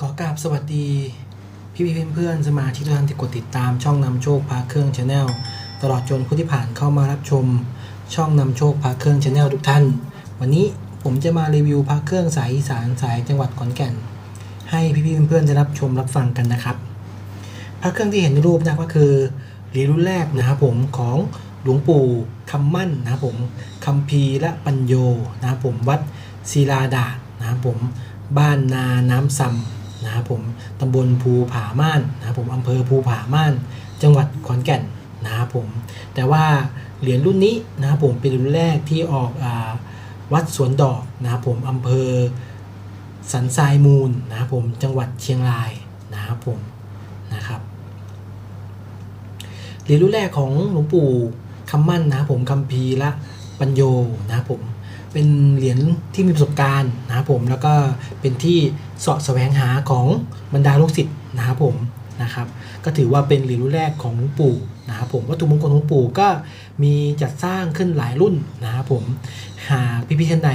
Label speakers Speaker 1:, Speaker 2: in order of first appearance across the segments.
Speaker 1: ขอกราบสวัสดี พี่พี่เพื่อนๆสมาชิกทุกท่านที่กดติดตามช่องนำโชคพาเครื่องชาแนลตลอดจนผู้ที่ผ่านเข้ามารับชม ช่องนำโชคพาเครื่องชาแนลทุกท่าน วันนี้ผมจะมารีวิวพาเครื่องสายอีสานสายจังหวัดขอนแก่น ให้พี่พี่เพื่อนๆได้รับชมรับฟังกันนะครับพระเครื่องที่เห็นในรูปนะก็คือเหรียญรุ่นแรกนะครับผมของหลวงปู่คำมั่นนะครับผมคำพีและปัญโยนะครับผมวัดศิลาดาษนะครับผมบ้านนาน้ำซำ นะครับผมตำบลภูผาม่านนะครับผมอำเภอภูผาม่าน จังหวัดขอนแก่นนะครับผม แต่ว่าเหรียญรุ่นนี้นะครับผมเป็นรุ่นแรกที่ออกอวัดสวนดอกนะครับผมอำเภอสันทรายมูลนะครับผมจังหวัดเชียงรายนะครับผมนะครับเหรียญรุ่นแรกของหลวงปู่คำมั่นนะครับผมคำพีละปัญโยนะครับผม เป็นเหรียญที่มีประสบการณ์นะครับผมแล้วก็เป็นที่เสาะแสวงหาของบรรดาลูกศิษย์นะครับผมนะครับ ก็ถือว่าเป็นเหรียญรุ่นแรกของหลวงปู่นะครับผมวัตถุมงคลของหลวงปู่ก็มีจัดสร้างขึ้นหลายรุ่นนะครับผมหากพี่ๆท่านไหน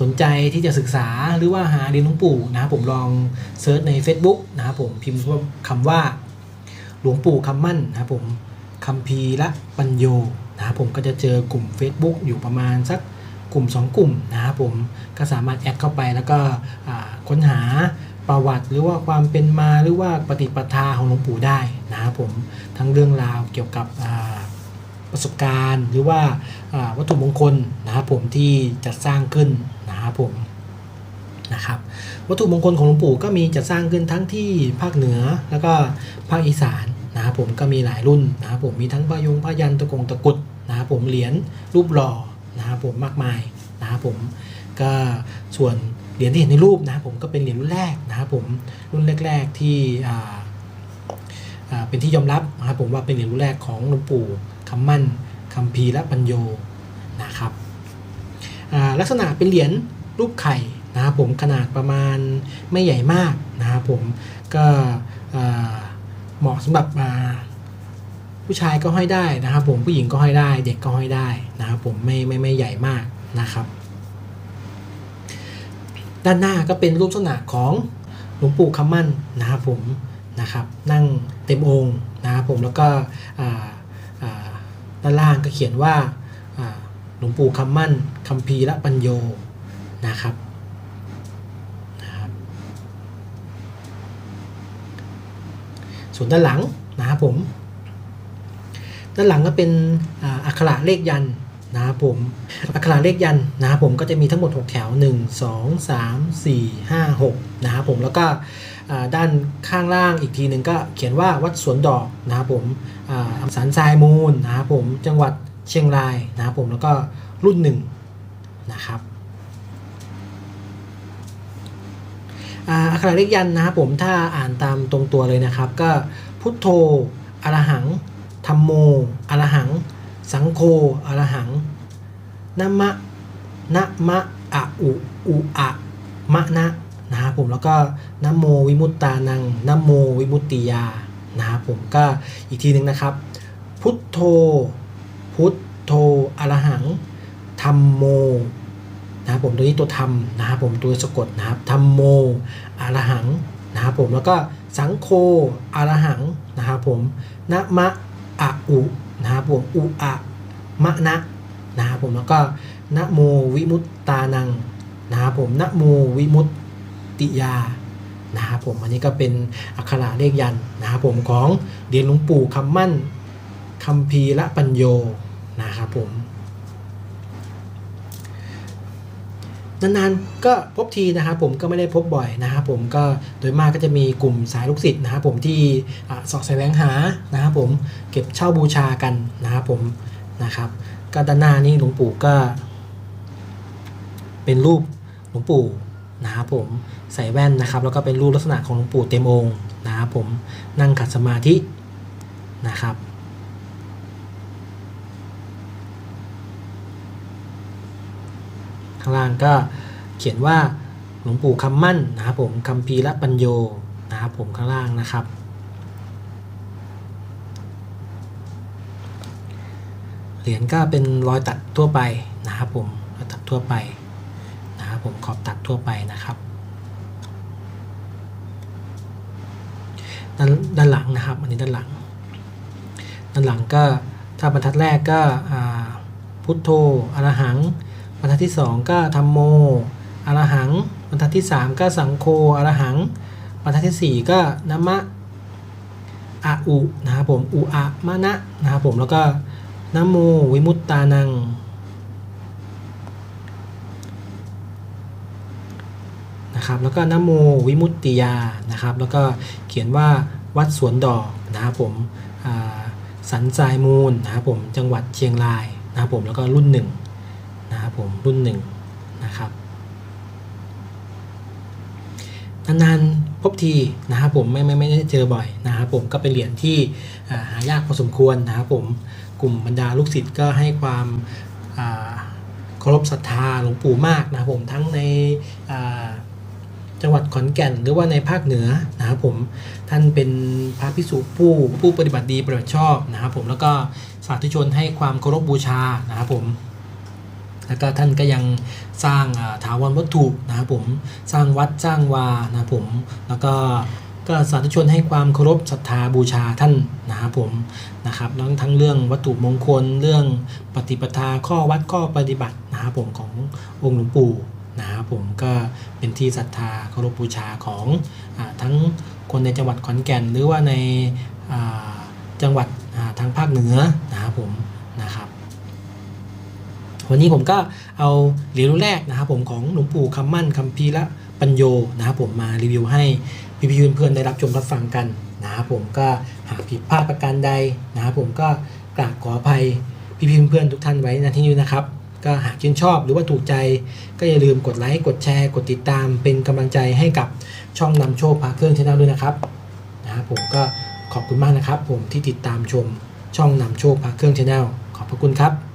Speaker 1: สนใจที่จะศึกษาหรือว่าหาเหรียญหลวงปู่นะครับผมลองเซิร์ชใน Facebook นะครับผมพิมพ์คำว่าหลวงปู่คำมั่นนะครับผมคำพีละปัญโยนะครับผมก็จะเจอกลุ่ม Facebook อยู่ประมาณสัก กลุ่ม 2 กลุ่มนะครับผมก็สามารถแอดเข้าไปแล้วก็ค้นหาประวัติหรือว่าความเป็นมาหรือว่าปฏิปทาของหลวงปู่ได้นะครับผมทั้งเรื่องราวเกี่ยวกับประสบการณ์ หรือว่าวัตถุมงคลนะครับผมที่จัดสร้างขึ้นนะครับผมนะครับวัตถุมงคลของหลวงปู่ก็มีจัดสร้างขึ้นทั้งที่ภาคเหนือแล้วก็ภาคอีสานนะครับผมก็มีหลายรุ่นนะครับผมมีทั้งพยงพยันตะกงตะกุดนะครับผมเหรียญรูปหล่อ นะครับผมมากมายนะครับผมก็ส่วนเหรียญที่เห็นในรูปนะครับผมก็เป็นเหรียญรุ่นแรกนะครับผมรุ่นแรก ๆที่อ่าเป็นที่ยอมรับนะครับผมว่าเป็นเหรียญรุ่นแรกของหลวงปู่คำมั่นคำพีและปัญโยนะครับลักษณะเป็นเหรียญรูปไข่นะครับผมขนาดประมาณไม่ใหญ่มากนะครับผมก็เหมาะสำหรับ ผู้ชายก็ห้อยได้นะครับ ผมผู้หญิงก็ห้อยได้ เด็กก็ห้อยได้นะครับ ผมไม่ไม่ไม่ใหญ่มากนะครับ ด้านหน้าก็เป็นรูปลักษณะของหลวงปู่คำมั่นนะครับผมนะครับนั่งเต็มองค์นะครับผมแล้วก็ด้านล่างก็เขียนว่าหลวงปู่คำมั่นคำพีร์ละปัญโยนะครับนะครับ ส่วนด้านหลังนะครับผม ด้านหลังก็เป็นอักขระเลขยันนะครับผมอักขระเลขยันนะครับผมก็จะมีทั้งหมด 6 แถว 1 2 3 4 5 6นะครับผมแล้วก็ด้านข้างล่างอีกทีหนึ่งก็เขียนว่าวัดสวนดอกนะครับผมอ่าสันทรายมูลนะครับผมจังหวัดเชียงรายนะครับผมแล้วก็รุ่นหนึ่งนะครับอักขระเลขยันนะครับผมถ้าอ่านตามตรงตัวเลยนะครับ ก็พุทโธอรหัง ธรรมโมอรหัง สังโฆอรหังนะมะนะมะอะอุอุอะมะนะนะครับผมแล้วก็นะโมวิมุตตานังนะโมวิมุตติยานะครับผมก็อีกทีหนึ่งนะครับ พุทโธ พุทโธอรหังธรรมโมนะครับผมตัวนี้ตัวธรรมนะครับผมตัวสะกดนะครับธรรมโมอรหังนะครับผมแล้วก็สังโฆอรหังนะครับผมนะมะ อะอุนะครับผมอุอะมะนะนะครับผมแล้วก็นะโมวิมุตตานังนะครับผมนะโมวิมุตติยานะครับผมอันนี้ก็เป็นอักขระเลขยันนะครับผมของเดียนหลวงปู่คำมั่นคำพีร์ละปัญโยนะครับผม นานๆก็พบทีนะครับผมก็ไม่ได้พบบ่อยนะครับผมก็โดยมากก็จะมีกลุ่มสายลูกศิษย์นะครับผมที่อ่าเสอบแสวงหานะครับผมเก็บเช่าบูชากันนะครับผมนะครับก็ด้านหน้านี่หลวงปู่ก็ เป็นรูปหลวงปู่นะครับผมใส่แว่นนะครับ แล้วก็เป็นรูปลักษณะของหลวงปู่เต็มองค์นะครับผมนั่งขัดสมาธินะครับ ข้าง ล่างก็เขียนว่าหลวงปู่คำมั่นนะครับผมคำพีละปัญโยนะครับผมข้างล่างนะครับ เหรียญก็เป็นรอยตัดทั่วไปนะครับผมรอยตัดทั่วไปนะครับผมขอบตัดทั่วไปนะครับด้านด้านหลังนะครับ อันนี้ด้านหลัง ด้านหลังก็ถ้าบรรทัดแรกก็พุทโธอรหัง รรทัดที่ 2 ก็ธรรมโมอรหัง บรรทัดที่ 3 ก็สังโฆอรหัง บรรทัดทีสี่4 ก็นมะอะอุนะครับผมอุอะมะนะนะครับผมแล้วก็นโมวิมุตตานัง นะครับแล้วก็นโมวิมุตติยานะครับ แล้วก็เขียนว่าวัดสวนดอกนะครับผมสันทรายมูลนะครับผมจังหวัดเชียงรายนะครับผมแล้วก็รุ่นหนึ่ง ผมรุ่นหนึ่งนะครับนานๆพบทีนะครับผมไม่ไม่ไม่ได้เจอบ่อยนะครับผมก็เป็นเหรียญที่หายากพอสมควรนะครับผมกลุ่มบรรดาลูกศิษย์ก็ให้ความเคารพศรัทธาหลวงปู่มากนะครับผมทั้งในจังหวัดขอนแก่นหรือว่าในภาคเหนือนะครับผมท่านเป็นพระพิสุผู้ผู้ปฏิบัติดีปฏิบัติชอบนะครับผมแล้วก็สาธุชนให้ความเคารพบูชานะครับผม แล้วก็ท่านก็ยังสร้างอ่าถาวรวัตถุนะครับผมสร้างวัดสร้างวานะครับผม แล้วก็ก็สาธุชนให้ความเคารพศรัทธาบูชาท่านนะครับผมนะครับทั้งทั้งเรื่องวัตถุมงคลเรื่องปฏิปทาข้อวัดข้อปฏิบัตินะครับผมขององค์หลวงปู่นะครับผมก็เป็นที่ศรัทธาเคารพบูชาของอทั้งคนในจังหวัดขอนแก่น หรือว่าในจังหวัดทางภาคเหนือนะครับผม วันนี้ผมก็เอาเหรียญรุ่นแรกนะครับผมของหลวงปู่คำมั่นคำพีละปัญโยนะครับผมมารีวิวให้พี่ๆเพื่อนๆได้รับชมรับฟังกันนะครับผมก็หากผิดพลาดประการใดนะครับผมก็กราบขออภัยพี่ๆเพื่อนๆทุกท่านไว้ณที่นี้นะครับ ก็หากชื่นชอบหรือว่าถูกใจ ก็อย่าลืมกดไลค์กดแชร์ กดติดตามเป็นกำลังใจให้กับช่องนำโชคพาเครื่องชแนลด้วยนะครับนะครับผมก็ขอบคุณมากนะครับ ผมที่ติดตามชมช่องนำโชคพาเครื่องชแนลขอบพระคุณครับ